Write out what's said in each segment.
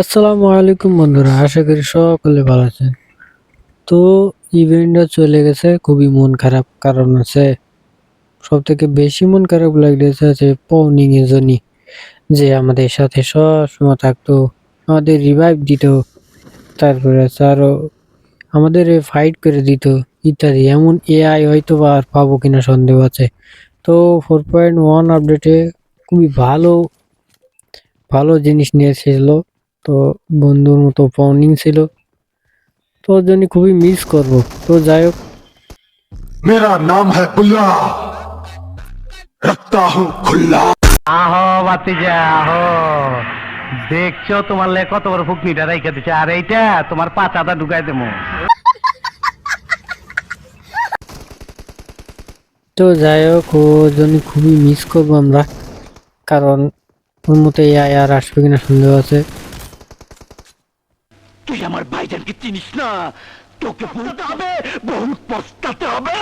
আসসালামু আলাইকুম বন্ধুরা, আশা করি সকলে ভালো আছেন। তো ইভেন্টটা চলে গেছে, খুবই মন খারাপ কারণ আছে সব থেকে বেশি মন খারাপ লাগতেছে আছে পৌনিং এর। যে আমাদের সাথে সবসময় থাকতো, আমাদের রিভাইভ দিত, তারপরে আছে আরও আমাদের ফাইট করে দিত, ইত্যাদি। এমন এআই হয়তো বা আর পাবো কিনা সন্দেহ আছে। তো ফোর পয়েন্ট ওয়ান আপডেটে খুবই ভালো ভালো জিনিস নিয়ে এসেছিল। তো বন্ধুর মতো পাউন্ডিং ছিল। তো ওর জন্য খুবই মিস করব। তো যাই হোক। মেরা নাম হ্যাঁ পুল্লা রাখতা হুঁ খুল্লা। আহো বাতিজা আহো। দেখছ তোমার লে কত বড় ফুকনিটা রাইখা দিছে। আর এইটা তোমার পাতাটা ঢুকাই দেবো। তো যাই হোক ও জন্য খুবই মিস করব আমরা। কারণ ওর মতো এআই আর আসবে কিনা সন্দেহ আছে। আমার ভাইজানকে চিনিস না? তোকে বলতে হবে বহুত পস্তাতে হবে।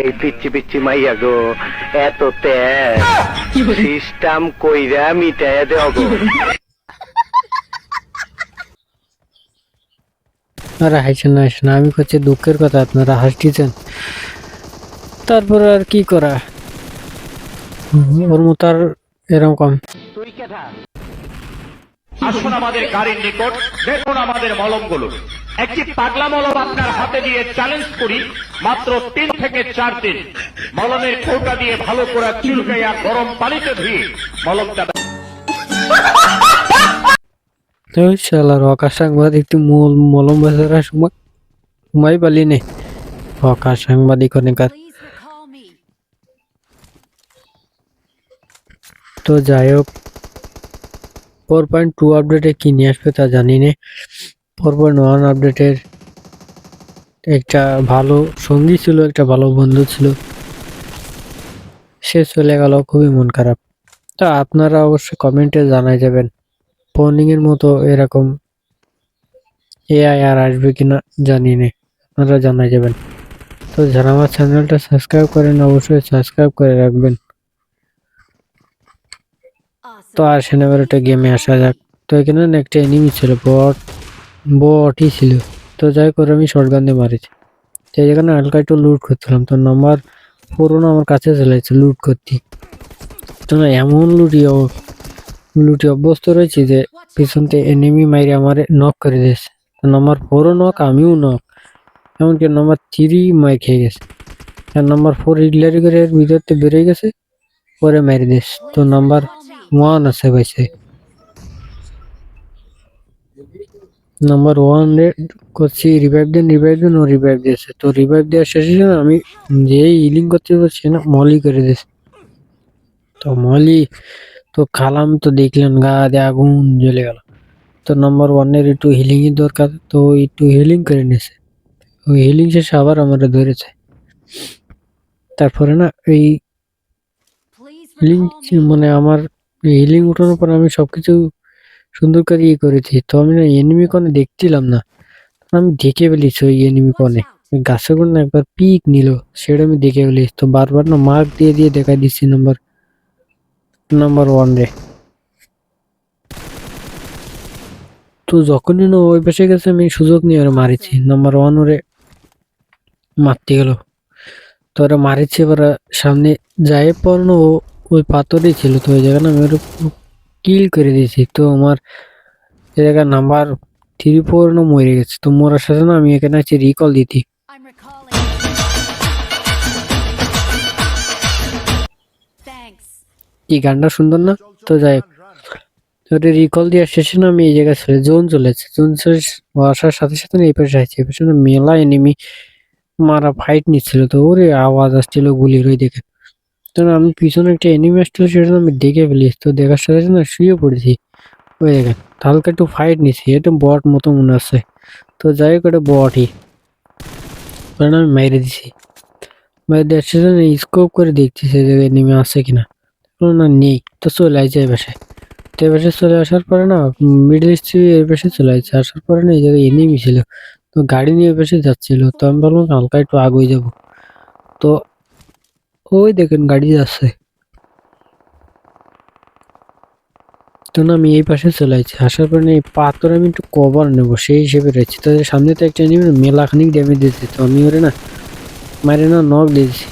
এই পিচ্ছি পিচ্ছি মাইয়া গো এত সিস্টেম কইরা মিটাইয়া দেও গো। আপনারা হাসছেন না হাসছেন আমি করছি দুঃখের কথা আপনারা হাসতেছেন। তারপর আর কি করা? ওর মতো আর এরকম। তুই কেঠা আসুন আমাদের গাড়ির নিকট দেখুন আমাদের মলমগুলো। একটি পাগলা মলম আপনার হাতে দিয়ে চ্যালেঞ্জ করি মাত্র তিন থেকে চার দিন। মলমের কৌটা দিয়ে ভালো করে চুলকাইয়া গরম পানিতে ধুয়ে মলমটা তো শালার হকার সাংবাদিক মল মলম বাজার সময় সময় পালি নে। হকার সাংবাদিক me. তো যাই হোক ফোর পয়েন্ট টু আপডেটে কি নিয়ে আসবে তা জানি না ফোর পয়েন্ট ওয়ান আপডেটের একটা ভালো সঙ্গী ছিল, একটা ভালো বন্ধু ছিল। সে চলে গেল, খুবই মন খারাপ। তো আপনারা অবশ্যই কমেন্টে জানাই যাবেন ফোনিং এর মতো এরকম এআই আর আসবে কিনা জানি না আপনারা জানাই যাবেন। তো যারা আমার চ্যানেলটা সাবস্ক্রাইব করেন, অবশ্যই সাবস্ক্রাইব করে রাখবেন. তো আর সেনাবার একটা গেমে আসা যাক। তো এখানে একটা এনিমি ছিল বট বটই ছিল। তো যাই করে আমি শর্ট গান দিয়ে মারিছি। তো এই যেখানে হালকা একটু লুট করছিলাম। তো নাম্বার ফোরও আমার কাছে চলে লুট করতে। তো না এমন লুটি লুটি অভ্যস্ত রয়েছে যে পিছন থেকে এনিমি মাইরে আমার নক করে দিয়েছে। তো নাম্বার ফোরও নক আমিও নক এমনকি নাম্বার থ্রি মাই খেয়ে গেছে। আর নাম্বার ফোর ইডলারি করে এর ভিতর থেকে বেরিয়ে গেছে, পরে মেরে দিস তো নাম্বার ওয়ান আছে পাইছে নাম্বার ওয়ান করছি রিভাইভ দেন রিভাইভ দেন ও রিভাইভ দিয়েছে তো রিভাইভ দেওয়ার শেষে আমি যে ইলিং করতে পারছি না মলি করে দিয়েছে। তো মলি তো খালাম তো দেখলেন গা দিয়ে আগুন জ্বলে গেল। তো নাম্বার ওয়ানের একটু হিলিং এর দরকার তো একটু হিলিং করে নিয়েছে। ওই হিলিং শেষে আবার আমরা ধরেছে। তারপরে না এই হিলিং মানে আমার হিলিং উঠানোর পর আমি সবকিছু সুন্দর করে ইয়ে করেছি। তো আমি না এনিমি কোনে দেখছিলাম না। আমি দেখে ফেলেছি ওই এনিমি কনে গাছের কোনে একবার পিক নিল সেটা আমি দেখে ফেলেছি। তো বারবার না মার্ক দিয়ে দিয়ে দেখাই দিচ্ছি নাম্বার নাম্বার ওয়ান রে তো যখনই না ওই পাশে গেছে আমি সুযোগ নিয়ে ওরা মারিছি। নাম্বার ওয়ান ওরে মারতে গেল। তো ওরা মারিছে এবার সামনে যায় পর না ও ওই পাথরই ছিল তো ওই জায়গায় না আমি ওটা কিল করে দিয়েছি। তো আমার এ জায়গায় নাম্বার থ্রি ফোর না মরে গেছে। তো মরার সাথে না আমি এখানে আছি রিকল দিতি. এই গানটা সুন্দর না? তো যাই হোক। ওটা রিকল দেওয়ার শেষে না আমি এই জায়গায় চলে জোন চলেছে জোন চলে আসার সাথে সাথে না এই পাশে আছে। এই পাশে মেলা এনিমি মারা ফাইট নিচ্ছিল তো ওরে আওয়াজ আসছিল গুলির ওই দেখে তো আমি পিছনে একটা এনিমি আসছিল সেটা আমি দেখে ফেলিস তো দেখার সাথে সাথে না শুয়ে পড়েছি। ওই দেখেন, হালকা একটু ফাইট নিছি এটা বট মতো মনে আছে তো যাই হোক, এটা বটই কারণ আমি মেরে দিছি। মেরে দেওয়ার না স্কোপ করে দেখছি সে জায়গায় নেমে আসছে কিনা না নেই, তো চলে আসছে এই পাশে। তো এই পাশে চলে আসার পরে না মিডল ইস্ট এই পাশে চলে আসছে আসার পরে না এই জায়গায় এনিমি ছিল। তো গাড়ি নিয়ে এই পাশে যাচ্ছিল। তো আমি বললাম হালকা একটু আগুয়ে যাব। তো ওই দেখেন গাড়ি যাচ্ছে। তো না, আমি এই পাশে চলে আসছি আসার পরে এই পাথর আমি একটু কভার নেব, সেই হিসেবে রয়েছে। তো সামনে তো একটা এনিমি মেলা খানিক ড্যামেজ দিয়েছে তো আমি ওরে না মারে না নক দিয়েছি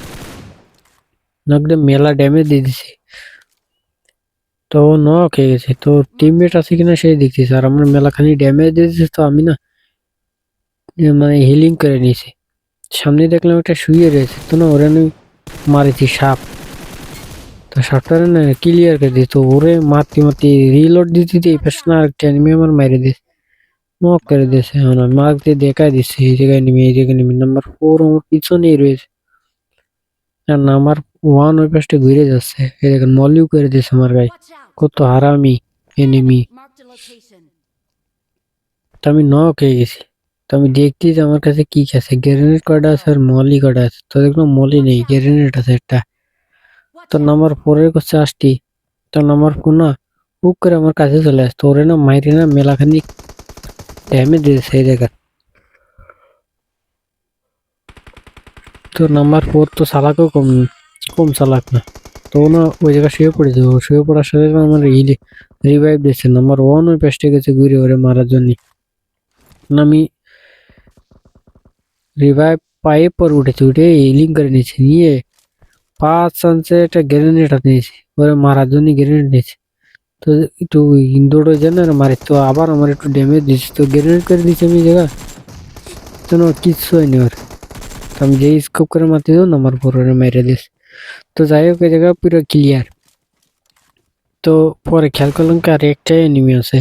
দিয়ে মেলা ড্যামেজ দিয়ে দিছি। তো নক হয়ে গেছে। তো টিমমেট আছে কিনা সেই দেখতেছি। আর আমার মেলা খানিক ড্যামেজ দিয়ে দিয়েছে তো আমি না মানে হিলিং করে নিয়েছি। সামনে দেখলাম একটা শুয়ে রয়েছে। তো না, ওরে আমি মারেছি সাপ। তো সাপটা না ক্লিয়ার করে দিই তো ওরে মারতে মারতে রিলোড দিতে দিতে এই পাশে না আরেকটা এনিমি আমার মারে দিয়েছে। নক করে দিয়েছে হ্যাঁ মার্ক দিয়ে দেখাই দিচ্ছে এই জায়গায় নেমে এই জায়গায় নেমে নাম্বার ফোর আমার পিছনেই রয়েছে। আর নাম্বার ওয়ান ওই পাশটা ঘুরে যাচ্ছে। এই দেখেন মলিও করে দিয়েছে আমার গায়ে। কত হারামি এনিমি. তো আমি নক হয়ে গেছি। তো আমি দেখছি যে আমার কাছে কি আছে। গ্রেনেড কটা আছে আর মলি কটা আছে? তো দেখলাম মলি নেই, গ্রেনেড আছে একটা। তো নাম্বার ফোরের কাছে আসটি তো নাম্বার ফোর না, হুক করে আমার কাছে চলে আসতো ওরে না মাইরে না মেলাখানি ড্যামেজ দিয়েছে এই জায়গা তো নাম্বার ফোর তো চালাকও কম কম চালাক না। তো না ওই জায়গায় শুয়ে পড়েছে। শুয়ে পড়ার সাথে আমার রিভাইভ দিচ্ছে নাম্বার ওয়ান ওই পেস্টে গেছে ঘুরে ওরে মারার জন্য। আমি রিভাইভ পায়ে পর উঠেছি উঠে হিলিং করে নিয়েছি নিয়ে পাঁচ চান্সে একটা গ্রেনেড হাতে নিয়েছি ওরে মারার জন্য গ্রেনেড নিয়েছি তো একটু দৌড়ে যায় না মারে তো আবার আমার একটু ড্যামেজ দিয়েছে তো গ্রেনেড করে দিয়েছি আমি এই জায়গা তো না কিচ্ছু হয়নি ওর তো আমি যেই স্কোপ করে মারতে যাও না আমার পর ওরে মেরে দিস তো যাই হোক এই জায়গা পুরো ক্লিয়ার তো পরে খেয়াল করলাম কি আর একটা এনিমি আছে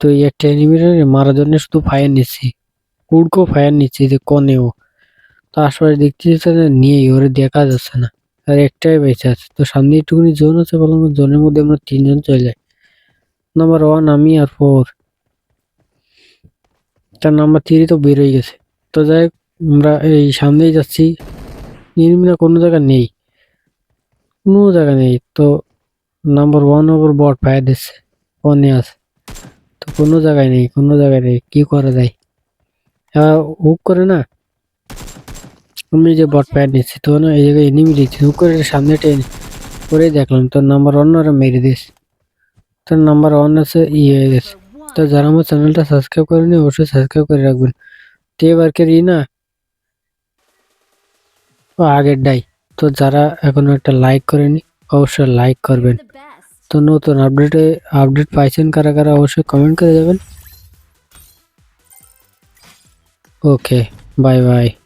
তো এই একটা এনিমির মারার জন্য শুধু ফায়ার নিচ্ছি কুড়কো ফায়ার নিচ্ছে যে কনেও তো আশপাশে দেখতেছি যে নিয়ে ওরে দেখা যাচ্ছে না। আর একটাই বেঁচে আছে। তো সামনে একটুখানি জোন আছে বললাম জোনের মধ্যে আমরা তিনজন চলে যাই। নাম্বার ওয়ান আমি আর ফোর। তার নাম্বার থ্রি তো বেরোয় গেছে। তো যাই আমরা এই সামনেই যাচ্ছি। নির্মিনা কোনো জায়গা নেই। কোনো জায়গা নেই। তো নাম্বার ওয়ান ওপর বট ফায়ার দিচ্ছে। ফোনে আছে। তো কোনো জায়গায় নেই, কোনো জায়গায় নেই। কি করা যায়? এবার হুক করে না। আমি যে বট প্যাড নিচ্ছি তো না এই জায়গায় এনিমি দিচ্ছি হুক করে সামনে টেনে করে দেখলাম তোর নাম্বার ওয়ান ওরা মেরে দিস তোর নাম্বার ওয়ান আছে ই হয়ে গেছে। তো যারা আমার চ্যানেলটা সাবস্ক্রাইব করেনি অবশ্যই সাবস্ক্রাইব করে রাখবেন। তো এবারকের ই না? ও আগের ডাই তো যারা এখনও একটা লাইক করেনি অবশ্যই লাইক করবেন। তো নতুন আপডেটে আপডেট পাইছেন কারা কারা অবশ্যই কমেন্ট করে যাবেন। okay bye bye